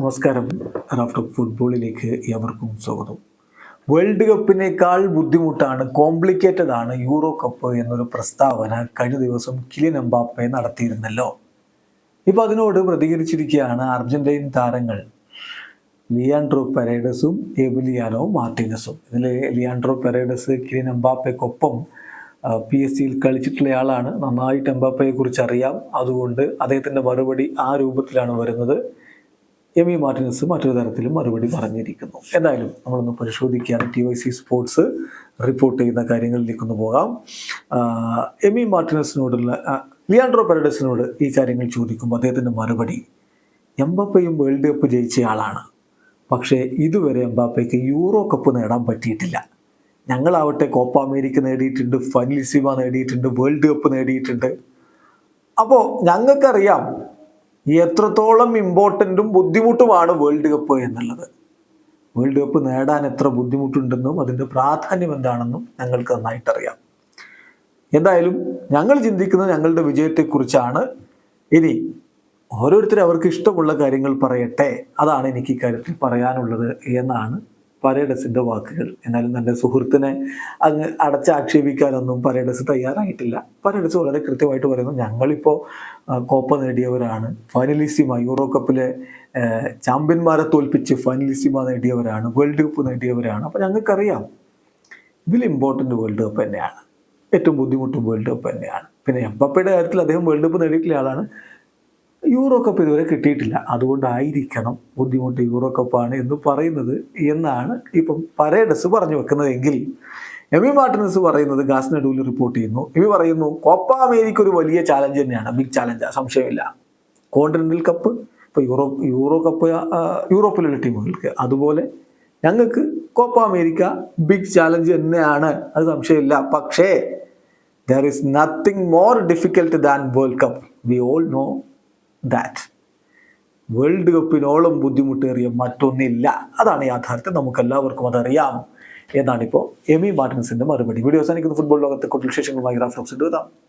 നമസ്കാരം. റാഫ്റ്റർ ഫുട്ബോളിലേക്ക് എവർക്കും സ്വാഗതം. വേൾഡ് കപ്പിനേക്കാൾ ബുദ്ധിമുട്ടാണ് കോംപ്ലിക്കേറ്റഡ് ആണ് യൂറോ കപ്പ് എന്നൊരു പ്രസ്താവന കഴിഞ്ഞ ദിവസം കിലിൻ എംബാപ്പെ നടത്തിയിരുന്നല്ലോ. ഇപ്പോൾ അതിനോട് പ്രതികരിച്ചിരിക്കുകയാണ് അർജന്റീൻ താരങ്ങൾ ലിയാൻഡ്രോ പെരേഡസും എബിലിയാനോ മാർട്ടിനസും. ഇതിൽ ലിയാൻഡ്രോ പെരേഡസ് കിലിൻ എംബാപ്പയ്ക്കൊപ്പം പി എസ് സിയിൽ കളിച്ചിട്ടുള്ള ആളാണ് നന്നായിട്ട് എംബാപ്പയെ കുറിച്ച് അറിയാം അതുകൊണ്ട് അദ്ദേഹത്തിന്റെ മറുപടി ആ രൂപത്തിലാണ് വരുന്നത്. എം ഇ മാർട്ടിനസ് മറ്റൊരു തരത്തിലും മറുപടി പറഞ്ഞിരിക്കുന്നു. എന്തായാലും നമ്മളൊന്ന് പരിശോധിക്കുകയാണ്. T Y C sports report ചെയ്യുന്ന കാര്യങ്ങളിലേക്കൊന്ന് പോകാം. എം ഇ മാർട്ടിനസിനോടുള്ള ലിയാൻഡ്രോ പെരഡസിനോട് ഈ കാര്യങ്ങൾ ചോദിക്കുമ്പോൾ അദ്ദേഹത്തിന്റെ മറുപടി എംബാപ്പയും വേൾഡ് കപ്പ് ജയിച്ച ആളാണ്. പക്ഷേ ഇതുവരെ എംബാപ്പയ്ക്ക് യൂറോ കപ്പ് നേടാൻ പറ്റിയിട്ടില്ല. ഞങ്ങളാവട്ടെ കോപ്പ അമേരിക്ക നേടിയിട്ടുണ്ട് ഫൈനലിസിമ നേടിയിട്ടുണ്ട് വേൾഡ് കപ്പ് നേടിയിട്ടുണ്ട്. അപ്പോൾ ഞങ്ങൾക്കറിയാം എത്രത്തോളം ഇമ്പോർട്ടന്റും ബുദ്ധിമുട്ടുമാണ് വേൾഡ് കപ്പ് എന്നുള്ളത്. വേൾഡ് കപ്പ് നേടാൻ എത്ര ബുദ്ധിമുട്ടുണ്ടെന്നും അതിന്റെ പ്രാധാന്യം എന്താണെന്നും ഞങ്ങൾക്ക് നന്നായിട്ടറിയാം. എന്തായാലും ഞങ്ങൾ ചിന്തിക്കുന്നത് ഞങ്ങളുടെ വിജയത്തെക്കുറിച്ചാണ് ഇനി ഓരോരുത്തരും അവർക്ക് ഇഷ്ടമുള്ള കാര്യങ്ങൾ പറയട്ടെ അതാണ് എനിക്ക് ഇക്കാര്യത്തിൽ പറയാനുള്ളത് എന്നാണ് പരേഡസിന്റെ വാക്കുകൾ. എന്നാലും തന്റെ സുഹൃത്തിനെ അങ്ങ് അടച്ചാക്ഷേപിക്കാനൊന്നും പരേഡസ് തയ്യാറായിട്ടില്ല. പരേഡസ് വളരെ കൃത്യമായിട്ട് പറയുന്നു ഞങ്ങളിപ്പോൾ കോപ്പ നേടിയവരാണ്. ഫൈനലിസിമ യൂറോ കപ്പിലെ ചാമ്പ്യന്മാരെ തോൽപ്പിച്ച് ഫൈനലിസിമ നേടിയവരാണ്. വേൾഡ് കപ്പ് നേടിയവരാണ്. അപ്പോൾ ഞങ്ങൾക്കറിയാം ഇതിൽ ഇമ്പോർട്ടന്റ് വേൾഡ് കപ്പ് തന്നെയാണ്. ഏറ്റവും ബുദ്ധിമുട്ടും വേൾഡ് കപ്പ് തന്നെയാണ്. പിന്നെ എംബപ്പയുടെ കാര്യത്തിൽ അദ്ദേഹം വേൾഡ് കപ്പ് നേടിയിട്ടുള്ള ആളാണ്. യൂറോ കപ്പ് ഇതുവരെ കിട്ടിയിട്ടില്ല. അതുകൊണ്ടായിരിക്കണം ബുദ്ധിമുട്ട് യൂറോ കപ്പാണ് എന്ന് പറയുന്നത് എന്നാണ് ഇപ്പം പരേഡസ് പറഞ്ഞു വെക്കുന്നതെങ്കിൽ എമി മാർട്ടിനസ് പറയുന്നത് ഗാസ് നഡൂൽ റിപ്പോർട്ട് ചെയ്യുന്നു. എമി പറയുന്നു കോപ്പ അമേരിക്ക ഒരു വലിയ ചാലഞ്ച് തന്നെയാണ് ബിഗ് ചാലഞ്ച് സംശയമില്ല. കോണ്ടിനെന്റൽ കപ്പ് ഇപ്പോൾ യൂറോ യൂറോ കപ്പ് യൂറോപ്പിലുള്ള ടീമുകൾക്ക്. അതുപോലെ ഞങ്ങൾക്ക് കോപ്പ അമേരിക്ക ബിഗ് ചാലഞ്ച് തന്നെയാണ് അത് സംശയമില്ല. പക്ഷേ there is nothing more difficult than world cup we all know that world കപ്പിനോളം ബുദ്ധിമുട്ടേറിയ മറ്റൊന്നില്ല. അതാണ് യാഥാർത്ഥ്യം. നമുക്ക് എല്ലാവർക്കും അതറിയാം. എന്നാണിപ്പോൾ എമി മാർട്ടിൻസിന്റെ മറുപടി. വീഡിയോ അവസാനിക്കുന്ന. ഫുട്ബോൾ ലോകത്തെ കൂടുതൽ വിശേഷങ്ങളുമായി റാഫ്ലോക്സ് എഴുതാം